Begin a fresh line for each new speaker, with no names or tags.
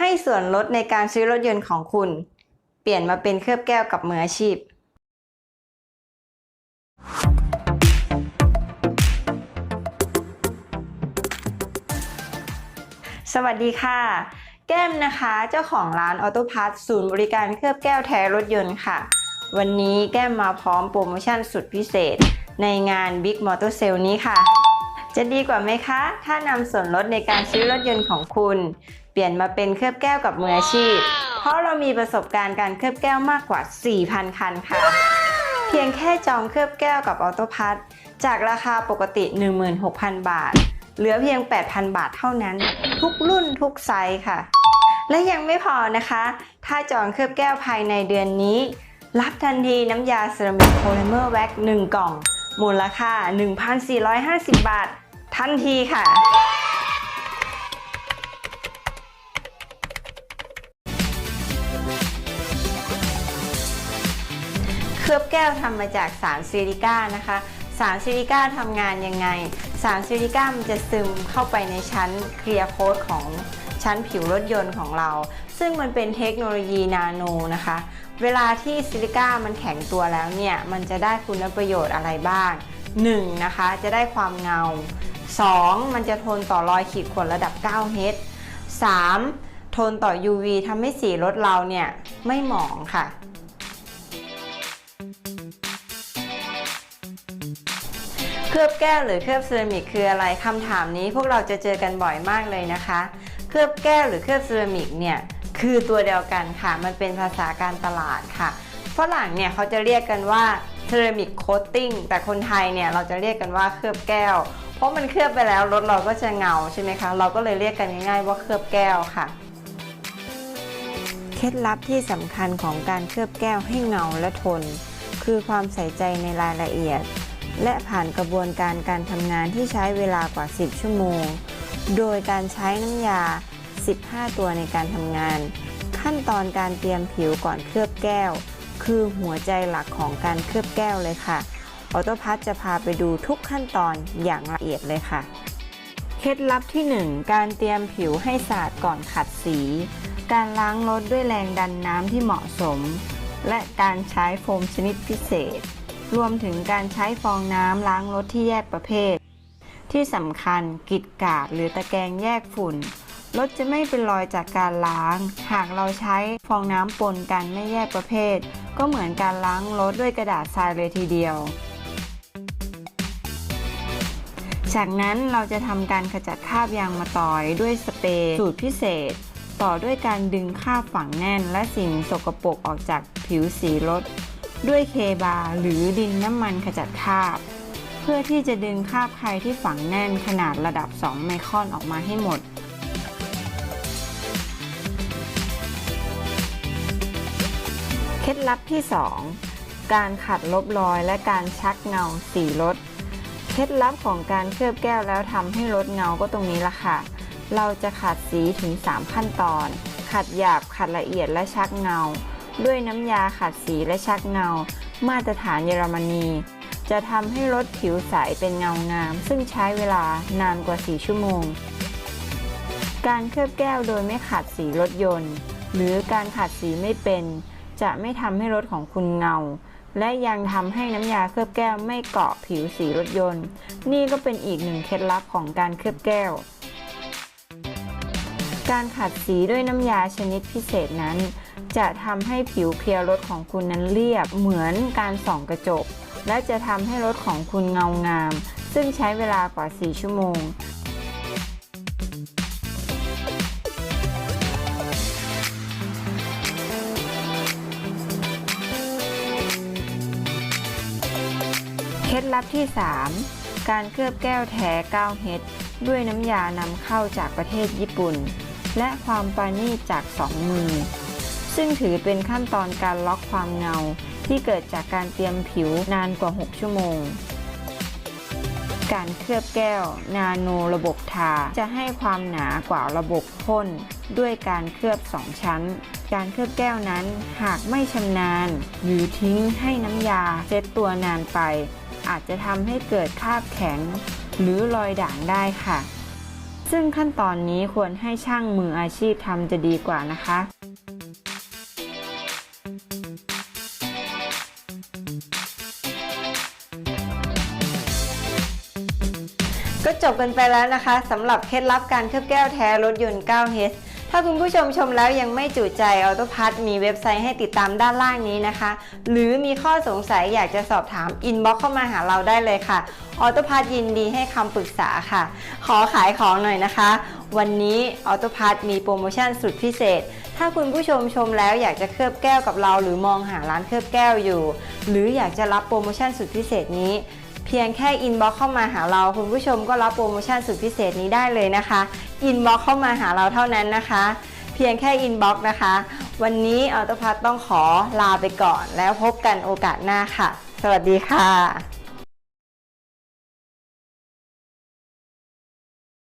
ให้ส่วนลดในการซื้อรถยนต์ของคุณ เปลี่ยนมาเป็นเคลือบแก้วกับมืออาชีพ สวัสดีค่ะ แก้มนะคะ เจ้าของร้านออโตพาร์ทศูนย์บริการเคลือบแก้วแท้รถยนต์ค่ะ วันนี้แก้มมาพร้อมโปรโมชั่นสุดพิเศษ ในงาน Big Motor Sale นี้ค่ะจะดีกว่าไหมคะ ถ้านำส่วนลดในการซื้อรถยนต์ของคุณ ปลี่ยนมาเป็นเคลือบแก้วกับมืออาชีพ เพราะเรามีประสบการณ์การเคลือบแก้วมากกว่า 4,000 คันค่ะ เพียงแค่จองเคลือบแก้วกับออโตพัทจากราคาปกติ 16,000 บาท เหลือเพียง 8,000 บาทเท่านั้น ทุกรุ่นทุกไซส์ค่ะ และยังไม่พอนะคะ ถ้าจองเคลือบแก้วภายในเดือนนี้ รับทันทีน้ำยาเซรามิกโพลิเมอร์แว็ก1กล่อง มูลค่า 1,450 บาท ทันทีค่ะ เคลือบแก้วทำมาจากสารซิลิก้านะคะ สารซิลิก้าทำงานยังไง สารซิลิก้ามันจะซึมเข้าไปในชั้นเคลียร์โค้ดของชั้นผิวรถยนต์ของเรา ซึ่งมันเป็นเทคโนโลยีนาโนนะคะ เวลาที่ซิลิก้ามันแข็งตัวแล้วเนี่ย มันจะได้คุณประโยชน์อะไรบ้าง 1. นะคะ จะได้ความเงา 2. มันจะทนต่อรอยขีดข่วนระดับ 9H 3. ทนต่อ UV ทำให้สีรถเราเนี่ยไม่หมองค่ะ ลือบแก้วหรือเคลือบเซรามิกคืออะไรคำถามนี้พวกเราจะเจอกันบ่อยมากเลยนะคะ เคลือบแก้วหรือเคลือบเซรามิกเนี่ยคือตัวเดียวกันค่ะ มันเป็นภาษาการตลาดค่ะฝรั่งเนี่ยเขาจะเรียกกันว่าเซรามิกโคตติ้งแต่คนไทยเนี่ยเราจะเรียกกันว่าเคลือบแก้ว เพราะมันเคลือบไปแล้วรถเราก็จะเงาใช่ไหมคะเราก็เลยเรียกกันง่ายๆว่าเคลือบแก้วค่ะเคล็ดลับที่สำคัญของการเคลือบแก้วให้เงาและทน คือความใส่ใจในรายละเอียด และผ่านกระบวนการการทำงานที่ใช้เวลากว่า 10 ชั่วโมง โดยการใช้น้ำยา 15 ตัวในการทำงาน ขั้นตอนการเตรียมผิวก่อนเคลือบแก้ว คือหัวใจหลักของการเคลือบแก้วเลยค่ะ ออโตพัทจะพาไปดูทุกขั้นตอนอย่างละเอียดเลยค่ะ เคล็ดลับที่ 1 การเตรียมผิวให้สะอาดก่อนขัดสี การล้างรถด้วยแรงดันน้ำที่เหมาะสม และการใช้โฟมชนิดพิเศษ รวมถึงการใช้ฟองน้ำล้างรถที่แยกประเภท ที่สำคัญกิดกาดหรือตะแกรงแยกฝุ่นรถจะไม่เป็นรอยจากการล้าง หากเราใช้ฟองน้ำปนกันไม่แยกประเภท ก็เหมือนการล้างรถด้วยกระดาษทรายเลยทีเดียว จากนั้นเราจะทำการขจัดคราบยางมะตอยด้วยสเปรย์สูตรพิเศษ ต่อด้วยการดึงคราบฝังแน่นและสิ่งสกปรกออกจากผิวสีรถ ด้วยเคบาหรือดินน้ำมันขจัดคราบ เพื่อที่จะดึงคราบใครที่ฝังแน่นขนาดระดับ 2 ไมครอนออกมาให้หมด เคล็ดลับที่ 2 การขัดลบรอยและการชักเงาสีรถเคล็ดลับของการเคลือบแก้วแล้วทำให้รถเงาก็ตรงนี้ละค่ะ เราจะขัดสีถึง 3 ขั้นตอน ขัดหยาบขัดละเอียดและชักเงา ด้วยน้ำยาขัดสีและชักเงา มาตรฐานเยอรมนี จะทำให้รถผิวใสเป็นเงางาม ซึ่งใช้เวลานานกว่า 4 ชั่วโมง การเคลือบแก้วโดยไม่ขัดสีรถยนต์ หรือการขัดสีไม่เป็น จะไม่ทำให้รถของคุณเงา และยังทำให้น้ำยาเคลือบแก้วไม่เกาะผิวสีรถยนต์ นี่ก็เป็นอีกหนึ่งเคล็ดลับของการเคลือบแก้วการขัดสีด้วยน้ำยาชนิดพิเศษนั้น จะทำให้ผิวเคลียร์รถของคุณนั้นเรียบ เหมือนการส่องกระจก และจะทำให้รถของคุณเงางาม ซึ่งใช้เวลากว่า 4 ชั่วโมงเคล็ดลับที่ 3 การเคลือบแก้วแท้9เฮดด้วยน้ำยานำเข้าจากประเทศญี่ปุ่น และความปราณีตจาก2มือ ซึ่งถือเป็นขั้นตอนการล็อกความเงา ที่เกิดจากการเตรียมผิวนานกว่า 6 ชั่วโมง การเคลือบแก้ว นาโนระบบทา จะให้ความหนากว่าระบบพ่นด้วยการเคลือบ 2 ชั้น การเคลือบแก้วนั้นหากไม่ชำนาญ หรือทิ้งให้น้ำยาเซตตัวนานไป อาจจะทำให้เกิดคราบแข็ง หรือรอยด่างได้ค่ะ ซึ่งขั้นตอนนี้ควรให้ช่างมืออาชีพทำจะดีกว่านะคะ ก็จบกันไปแล้วนะคะสำหรับเคล็ดลับการเคลือบแก้วแท้รถยนต์ 9H ถ้าคุณผู้ชมชมแล้วยังไม่จุใจออโตพัทมีเว็บไซต์ให้ติดตามด้านล่างนี้นะคะ หรือมีข้อสงสัยอยากจะสอบถามอินบ็อกเข้ามาหาเราได้เลยค่ะออโตพัทยินดีให้คำปรึกษาค่ะ ขอขายของหน่อยนะคะ วันนี้ออโตพัทมีโปรโมชั่นสุดพิเศษ ถ้าคุณผู้ชมชมแล้วอยากจะเคลือบแก้วกับเรา หรือมองหาร้านเคลือบแก้วอยู่ หรืออยากจะรับโปรโมชั่นสุดพิเศษนี้ เพียงแค่อินบ็อกเข้ามาหาเรา คุณผู้ชมก็รับโปรโมชั่นสุดพิเศษนี้ได้เลยนะคะอินบ็อกเข้ามาหาเราเท่านั้นนะคะ เพียงแค่อินบ็อกนะคะ วันนี้ออโตพัทต้องขอลาไปก่อน แล้วพบกันโอกาสหน้าค่ะ สวัสดีค่ะ